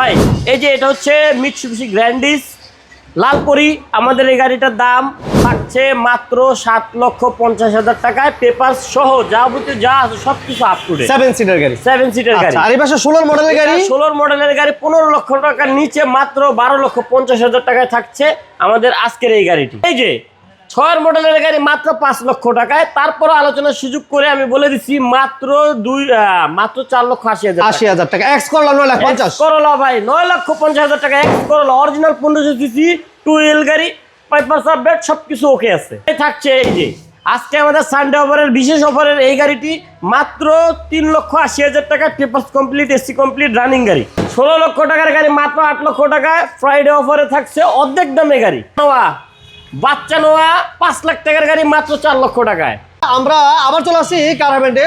ভাই এই যে এটা হচ্ছে মিটসুবিশি গ্র্যান্ডিস লালপরি আমাদের এই গাড়িটার দাম থাকছে মাত্র সাত লক্ষ পঞ্চাশ হাজার টাকায়। পেপার সহ যাবতীয় যা আছে সব কিছু আপ টু সেভেন সিটার গাড়ি। সেভেন সিটার গাড়ি। আচ্ছা আর এই পাশে ষোলোর মডেলের গাড়ি? ষোলোর মডেলের গাড়ি পনেরো লক্ষ টাকার নিচে মাত্র বারো লক্ষ পঞ্চাশ হাজার টাকায় থাকছে আমাদের আজকের এই গাড়িটি। এই যে ছয়ের মডেলের গাড়ি মাত্র পাঁচ লক্ষ টাকায়। তারপর আলোচনার সুযোগ করে আমি বলে দিচ্ছি মাত্র দুই মাত্র চার লক্ষ আশি হাজার আশি হাজার টাকা। এক্স করলাম নয় লাখ পঞ্চাশ। করলা ভাই নয় লক্ষ পঞ্চাশ হাজার টাকা। এক্স করলা অরিজিনাল পনেরোশো সিসি টু হুইল গাড়ি পেপার সাবডেট সব কিছু ওকে আছে। এই থাকছে এই যে আজকে আমাদের সানডে অফারের বিশেষ অফারের এই গাড়িটি মাত্র তিন লক্ষ আশি হাজার টাকা paper complete AC complete running গাড়ি। ষোলো লক্ষ টাকার গাড়ি মাত্র আট লক্ষ টাকায় ফ্রাইডে অফারে থাকছে অর্ধেক দামে গাড়ি। বাচ্চা নোয়া পাঁচ লাখ টাকার গাড়ি মাত্র চার লক্ষ টাকায়। আমরা আবার চলে আসছি কারাভেন্টে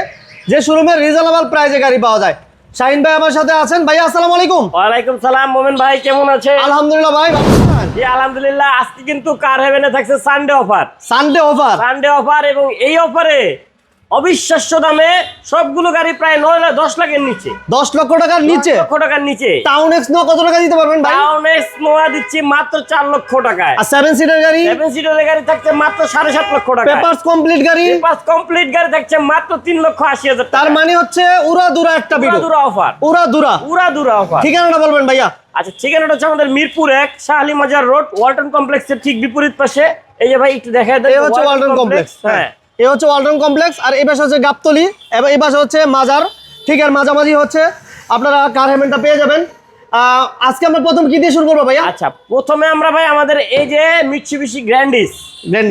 যে শোরুমে রিজনেবল প্রাইসে গাড়ি পাওয়া যায়। শাহিন ভাই আমার সাথে আছেন। ভাই আসসালামু আলাইকুম। ওয়ালাইকুম সালাম মোমেন ভাই কেমন আছে আলহামদুলিল্লাহ ভাই জি আলহামদুলিল্লাহ আজকে কিন্তু কার হেভেনে থাকছে Sunday offer Sunday offer Sunday offer এবং এই অফারে অবিশ্বাস্য দামে সবগুলো গাড়ি প্রায় নয় লাখ দশ লাখের নিচে। দশ লক্ষ টাকার নিচে? লক্ষ টাকার নিচে। টাউন এক্স ন কত টাকা দিতে পারবেন ভাই? টাউন এক্স নোয়া দিচ্ছি মাত্র চার লক্ষ টাকায়। আর সেভেন সিটার গাড়ি? সেভেন সিটারের গাড়ি থাকছে মাত্র সাড়ে সাত লক্ষ টাকা পেপারস কমপ্লিট গাড়ি? পাঁচ কমপ্লিট গাড়ি থাকছে মাত্র তিন লক্ষ আশি হাজার তার মানে হচ্ছে উড়া দুরা একটা ভিডিও দুরা অফার উড়া দুরা পুরা দুরা অফার ঠিকানাটা বলবেন ভাইয়া। আচ্ছা ঠিকানাটা হচ্ছে আমাদের মিরপুর এক শাহলি মাজার রোড ওয়ালটন কমপ্লেক্সের ঠিক বিপরীত পাশে। এই যে ভাই একটু দেখা দেয় এই হচ্ছে ওয়ালটন কমপ্লেক্স। হ্যাঁ। এই হচ্ছে ওয়ালটন কমপ্লেক্স আর এই পাশে হচ্ছে গাবতলি এবং এই পাশে হচ্ছে মাজার। ঠিক আর মাঝামাঝি হচ্ছে আপনারা কার হেমেন্টটা পেয়ে যাবেন। আজকে আমরা প্রথম কি দিয়ে শুরু করব ভাইয়া? আচ্ছা প্রথমে আমরা ভাই আমাদের এই যে মিটসুবিশি গ্র্যান্ডিস।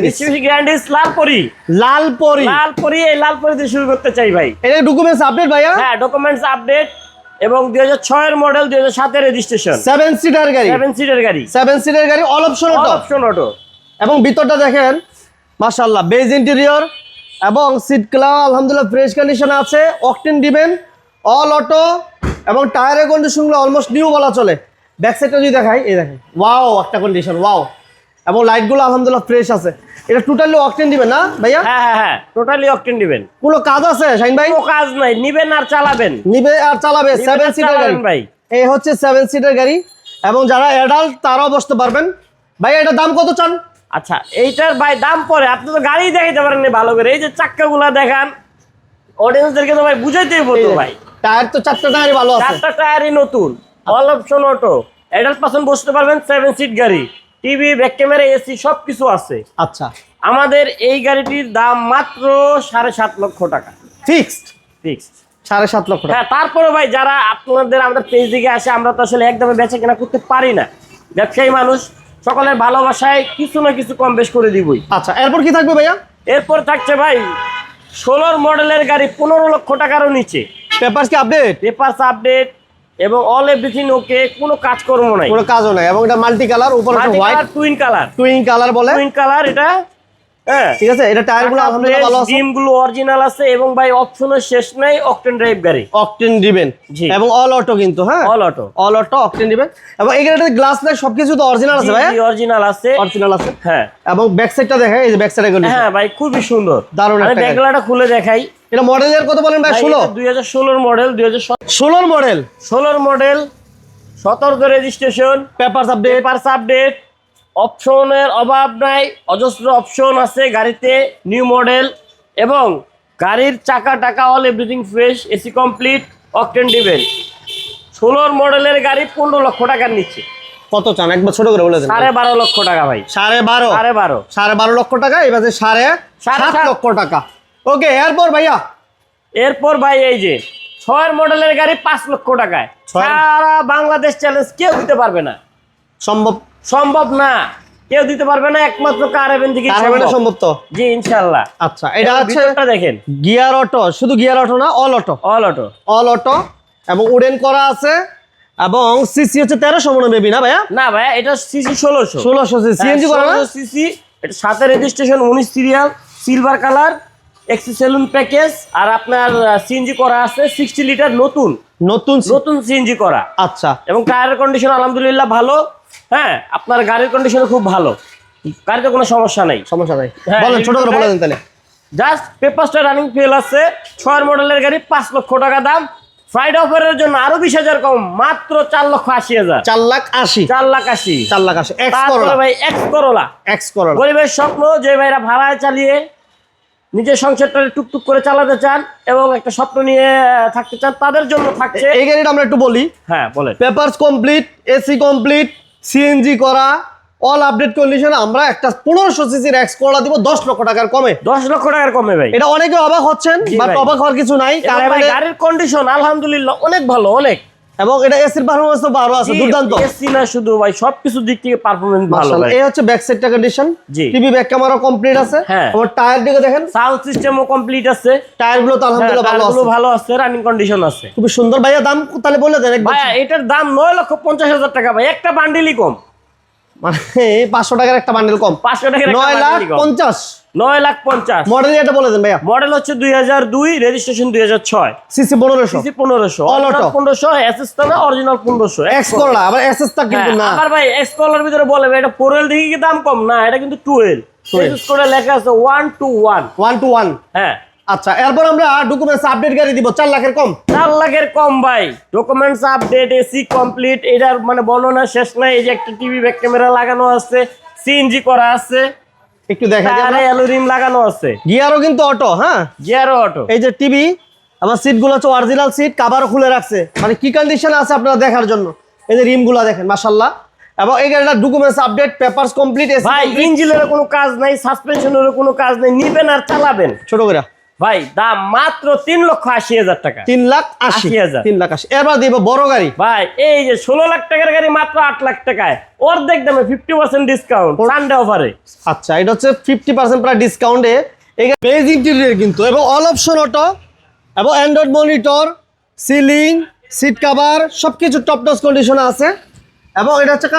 মিটসুবিশি গ্র্যান্ডিস লালপরি। লালপরি। লালপরি এই লালপরি দিয়ে শুরু করতে চাই ভাই। এটা ডকুমেন্টস আপডেট ভাইয়া? হ্যাঁ ডকুমেন্টস আপডেট এবং দুই হাজার ছয়ের মডেল দুই হাজার সাতের রেজিস্ট্রেশন সেভেন সিটার গাড়ি। সেভেন সিটের গাড়ি। সেভেন সিটার গাড়ি all option auto option auto এবং ভিতরটা দেখেন মাশাআল্লাহ বেজ ইন্টেরিয়র এবং সিট ক্লা আলহামদুলিল্লাহ ফ্রেশ কন্ডিশনে আছে অকটেন দিবেন অল অটো এবং টায়ারের কন্ডিশনগুলো অলমোস্ট নিউ বলা চলে। ব্যাক সাইডটা যদি দেখাই এই দেখেন ওয়াও একটা কন্ডিশন ওয়াও এবং লাইটগুলো আলহামদুলিল্লাহ ফ্রেশ আছে। এটা টোটালি অকটেন দিবেন না ভাইয়া? হ্যাঁ হ্যাঁ হ্যাঁ টোটালি অকটেন দিবেন। কোনো কাজ আছে শাইন ভাই? কোনো কাজ নাই নিবেন আর চালাবেন। নিবে আর চালাবে সেভেন সিটার গাড়ি। ভাই। এই হচ্ছে সেভেন সিটার গাড়ি। এবং যারা অ্যাডাল্ট তারাও বসতে পারবেন। ভাই এটার দাম কত চান? আচ্ছা এইটার ভাই দাম পরে আপনি তো গাড়ি দেখাইতে পারেন ভালো করে। এই যে চাক্কাগুলা দেখান অডিয়েন্সদেরকে তো ভাই বুঝাইতেই বলতো ভাই। টায়ার তো চারটা টায়ারই ভালো আছে। চারটা টায়ারই নতুন all option auto adult person বসতে পারবেন সেভেন সিট গাড়ি টিভি ব্যাক ক্যামেরা এসি সব কিছু আছে। আচ্ছা। আমাদের এই গাড়িটির দাম মাত্র সাড়ে সাত লক্ষ টাকা। ফিক্সড ফিক্সড সাড়ে সাত লক্ষ টাকা। হ্যাঁ তারপরে ভাই যারা আপনাদের আমাদের পেজ দিকে আসে আমরা তো আসলে একদমই বেচা কেনা করতে পারি না। ব্যবসায়ী মানুষ সকলের ভালোবাসায় কিছু না কিছু কম বেশ করে দিবই। আচ্ছা এরপর কি থাকবে ভাইয়া? এরপর থাকছে ভাই ষোলোর মডেলের গাড়ি পনেরো লক্ষ টাকারও নিচে। পেপার কি আপডেট পেপারস আপডেট এবং অল এভরিথিং ওকে কোনো কাজকর্ম নাই। কোনো কাজও নাই এবং এটা মাল্টি কালার উপরে white twin colour twin colour বলে? টুইন কালার এটা হ্যাঁ। ঠিক আছে? এটা টায়ারগুলো আলহামদুলিল্লাহ ভালো আছে? ডিমগুলো অরিজিনাল আছে এবং ভাই অপশনের শেষ নাই অকটেন ড্রাইভ গাড়ি। অকটেন দিবেন। এবং অল অটো কিন্তু হ্যাঁ? All auto all auto octane দিবেন। এবং এই গাড়িটাতে গ্লাস লাইট সবকিছু তো অরিজিনাল আছে ভাইয়া? অরিজিনাল আছে। অরিজিনাল আছে। হ্যাঁ। এবং ব্যাক সাইডটা দেখে এই যে ব্যাক সাইডে গুলো হ্যাঁ ভাই খুবই সুন্দর। দারুণ একটা গাড়ি। ব্যাগলাটা খুলে দেখাই। এটা মডেলের কত বলেন ভাই? ষোলো? দুই হাজার ষোলোর মডেল দুই হাজার ষোলোর মডেল ষোলোর মডেল সতর্ক registration papers update papers update অপশনের অভাব নাই অজস্র অপশন আছে গাড়িতে নিউ মডেল এবং গাড়ির চাকা টাকা all everything fresh AC complete octane ডিভেন ষোলোর মডেলের গাড়ি পনেরো লক্ষ টাকার নিচ্ছে কত চান? একবার ছোট করে বলেছেন সাড়ে বারো লক্ষ টাকা ভাই। সাড়ে বারো? সাড়ে বারো। সাড়ে বারো লক্ষ টাকা এবারে সাড়ে সাড়ে সাত। লক্ষ টাকা। ওকে এরপর ভাইয়া? এরপর ভাই এই যে ছয়ের মডেলের গাড়ি পাঁচ লক্ষ টাকায়। সারা বাংলাদেশ চ্যালেঞ্জ কেউ দিতে পারবে না। সম্ভব সম্ভব না। কেউ দিতে পারবে না একমাত্র কার এভেন থেকে কার সম্ভব? তো। জি ইনশাল্লাহ আচ্ছা এটা হচ্ছে দেখেন। গিয়ার অটো শুধু গিয়ার অটো না all auto all auto all auto এবং উডেন করা আছে এবং সিসি হচ্ছে তেরোশো মনে বেবি না ভাইয়া? না ভাই এটা সিসি ষোলোশো। ষোলোশো সিসি সিএনজি করা না? সিসি এটা সাথে রেজিস্ট্রেশন উনিশ সিরিয়াল সিলভার কালার এক্সি সেলুন প্যাকেজ আর আপনার সিএনজি করা আছে সিক্সটি লিটার নতুন। নতুন নতুন সিএনজি করা। আচ্ছা। এবং টায়ারের কন্ডিশন আলহামদুলিল্লাহ ভালো। হ্যাঁ আপনার গাড়ির কন্ডিশন খুব ভালো। গাড়িতে কোনো সমস্যা নাই। সমস্যা নাই। হ্যাঁ, বলেন ছোট করে বলে দেন তাহলে। জাস্ট পেপারসটা রানিং ফেল আছে ছয়ের মডেলের গাড়ি পাঁচ লক্ষ টাকা দাম। ফ্রাইড অফারের জন্য আরও বিশ হাজার কম মাত্র চার লক্ষ আশি হাজার। চার লাখ আশি। চার লাখ আশি। চার লাখ আশি। তারপরে ভাই এক্স করোলা এক্স করোলা গরিবের স্বপ্ন যে ভাইরা ভাড়ায় চালিয়ে নিজের সংসারটা টুকটুক করে চালাতে চান এবং একটা স্বপ্ন নিয়ে থাকতে চান তাদের জন্য থাকছে। এই গাড়িটা আমরা একটু বলি। হ্যাঁ বলে papers complete AC complete CNG করা অল আপডেট কন্ডিশন আমরা একটা পনেরোশো সিসির এক্স করলা দিব দশ লক্ষ টাকার কমে। দশ লক্ষ টাকার কমে ভাই। এটা অনেকে অবাক হচ্ছেন বাট অবাক হওয়ার কিছু নাই গাড়ির কন্ডিশন আলহামদুলিল্লাহ অনেক ভালো অনেক। এবং এটা এসির পারফরম্যান্স তো ভালো আছে দুর্দান্ত। এসি না শুধু ভাই সবকিছু দিক থেকে পারফরম্যান্স ভালো ভাই। এই হচ্ছে ব্যাক সাইডটা condition TV back camera complete আছে। হ্যাঁ। আমার টায়ার দিকে দেখেন। সাউন্ড সিস্টেমও কমপ্লিট আছে। টায়ারগুলো তো হ্যাঁ, আলহামদুলিল্লাহ ভালো আছে। ভালো আছে রানিং কন্ডিশন আছে। খুব সুন্দর। ভাইয়া দাম তাহলে বলে দেন ভাইয়া এটার দাম নয় লক্ষ পঞ্চাশ হাজার টাকা ভাই। একটা বান্ডিলই কম। মানে পাঁচশো টাকার একটা বান্ডেল কম। পাঁচশো টাকার নয় লাখ পঞ্চাশ। নয় লাখ পঞ্চাশ। মডেল এটা বলে দেন ভাইয়া। মডেল হচ্ছে দুই হাজার দুই রেজিস্ট্রেশন দুই হাজার ছয়। সিসি পনেরোশো। সিসি পনেরোশো। পনেরোশো অ্যাসিস্টানা অরিজিনাল পনেরোশো। এক্স করলা আবার এসএস তা কিন্তু না। আবার ভাই এক্স কলার ভিতরে বলে ভাই, এটা দিকে কি দাম কম? না এটা কিন্তু টুয়েলভ 12 করে লেখা আছে one two one one two one হ্যাঁ। আচ্ছা এরপর আমরা ডকুমেন্টস আপডেট গাড়ি দিব চার লাখের কম। চার লাখের কম ভাই। ডকুমেন্টস আপডেট এসি কমপ্লিট এটার মানে বর্ণনা শেষ নাই। এই যে একটা টিভি ব্যাক ক্যামেরা লাগানো আছে সিএনজি করা আছে একটু দেখা যায় অ্যালুরিম লাগানো আছে। গিয়ারও কিন্তু অটো হ্যাঁ? গিয়ার অটো এই যে টিভি আমার সিটগুলো হচ্ছে অরিজিনাল সিট কাভারও খুলে রাখছে। মানে কি কন্ডিশন আছে আপনারা দেখার জন্য? এই যে রিমগুলা দেখেন মাশাল্লাহ এবং এই গাড়িটা ডকুমেন্টস আপডেট পেপারস কমপ্লিট ভাই ইঞ্জিনের কোনো কাজ নাই সাসপেনশনের কোনো কাজ নেই নিবেন আর চালাবেন। ছোট করে। ভাই দাম মাত্র তিন লক্ষ আশি হাজার টাকা। তিন লাখ আশি। হাজার। তিন লাখ আশি। এবার দিব বড় গাড়ি। ভাই এই যে ষোলো লাখ টাকার গাড়ি মাত্র আট লাখ টাকায়। অর্ধেক দামে ফিফটি পার্সেন্ট ডিসকাউন্ট সানডে অফারে আচ্ছা এটা হচ্ছে ফিফটি পার্সেন্ট প্রায় ডিসকাউন্টে বেজ ইন্টেরিয়র কিন্তু এবং অল অপশন অটো এবং Android monitor ceiling seat cover সব কিছু টপ টস কন্ডিশনে আছে। এবং এটা হচ্ছে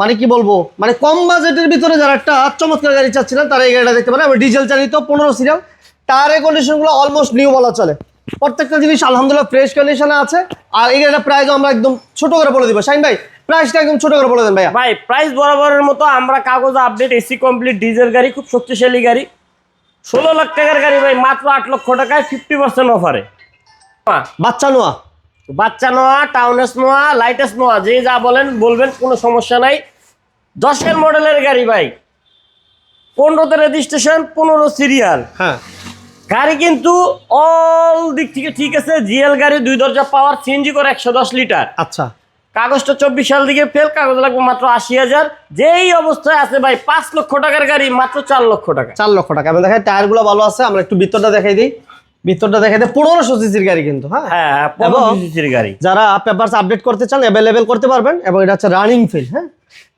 মানে কি বলব? মানে কম বাজেটের ভিতরে যারা একটা চমৎকার গাড়ি চাচ্ছিলেন তারা এই গাড়িটা দেখতে পারেন। এবং ডিজেল চালিত পনেরো সিরিয়াল টায়ারের কন্ডিশনগুলো অলমোস্ট নিউ বলা চলে। প্রত্যেকটা জিনিস আলহামদুলিল্লাহ ফ্রেশ কন্ডিশনে আছে। আর গাড়িটা প্রাইস আমরা একদম ছোট করে বলে দিব। শাইন ভাই প্রাইসটা একদম ছোট করে বলে দেন ভাইয়া। ভাই প্রাইস বরাবরের মতো আমরা কাগজ আপডেট এসি কমপ্লিট ডিজেল গাড়ি খুব শক্তিশালী গাড়ি। ষোলো লাখ টাকার গাড়ি ভাই মাত্র আট লক্ষ টাকায় ফিফটি পার্সেন্ট অফারে বাচ্চা নোয়া। বাচ্চা নোয়া টাউনেস নোয়া লাইটেস নোয়া যে যা বলেন বলবেন কোনো সমস্যা নাই। দশের মডেলের গাড়ি ভাই। পনেরোতে রেজিস্ট্রেশন পনেরো সিরিয়াল হ্যাঁ। গাড়ি কিন্তু অল দিক থেকে ঠিক আছে জিএল গাড়ি দুই দরজা পাওয়ার সিএনজি করে একশো দশ লিটার আচ্ছা। কাগজটা চব্বিশ সাল দিকে ফেল কাগজ লাগবে মাত্র আশি হাজার। যেই অবস্থায় আছে ভাই পাঁচ লক্ষ টাকার গাড়ি মাত্র চার লক্ষ টাকা। চার লক্ষ টাকা। আমি দেখাই টায়ারগুলো ভালো আছে আমরা একটু ভিতরটা দেখাই দিই। ভিতরটা দেখাই দিই পনেরোশো সিসির গাড়ি কিন্তু হ্যাঁ? হ্যাঁ হ্যাঁ সিসির গাড়ি। যারা পেপারস আপডেট করতে চান অ্যাভেলেবেল করতে পারবেন এবং এটা হচ্ছে রানিং ফিল হ্যাঁ?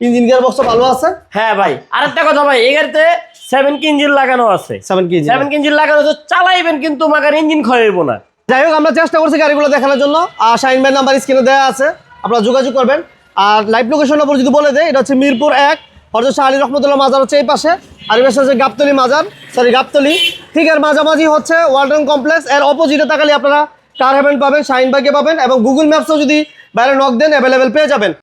ইঞ্জিন গিয়ার বক্স ভালো আছে। হ্যাঁ ভাই। আরেকটা কথা ভাই এই গাড়িতে সেভেন কি ইঞ্জিন লাগানো আছে। সেভেন কেজি সেভেন কি ইঞ্জিন লাগানো আছে চালাইবেন কিন্তু মাগার ইঞ্জিন ক্ষয়ব না। যাই হোক আমরা চেষ্টা করছি গাড়িগুলো দেখানোর জন্য। আর শাইন ভাই নাম্বার স্ক্রিনে দেওয়া আছে আপনারা যোগাযোগ করবেন। আর লাইভ লোকেশন নম্বর যদি বলে দেয় এটা হচ্ছে মিরপুর এক হরজত শাহ আলী রহমতুল্লাহ মাজার হচ্ছে এই পাশে। আর এই পাশে হচ্ছে গাবতলি মাজার সরি গাবতলি। ঠিক এর মাঝামাঝি হচ্ছে ওয়ার্ল্ডন কমপ্লেক্স এর অপোজিটে তাকালে আপনারা কার হেভেন পাবেন শাইন ভাইকে পাবেন এবং গুগল ম্যাপসও যদি বাইরে নক দেন অ্যাভেলেবেল পেয়ে যাবেন।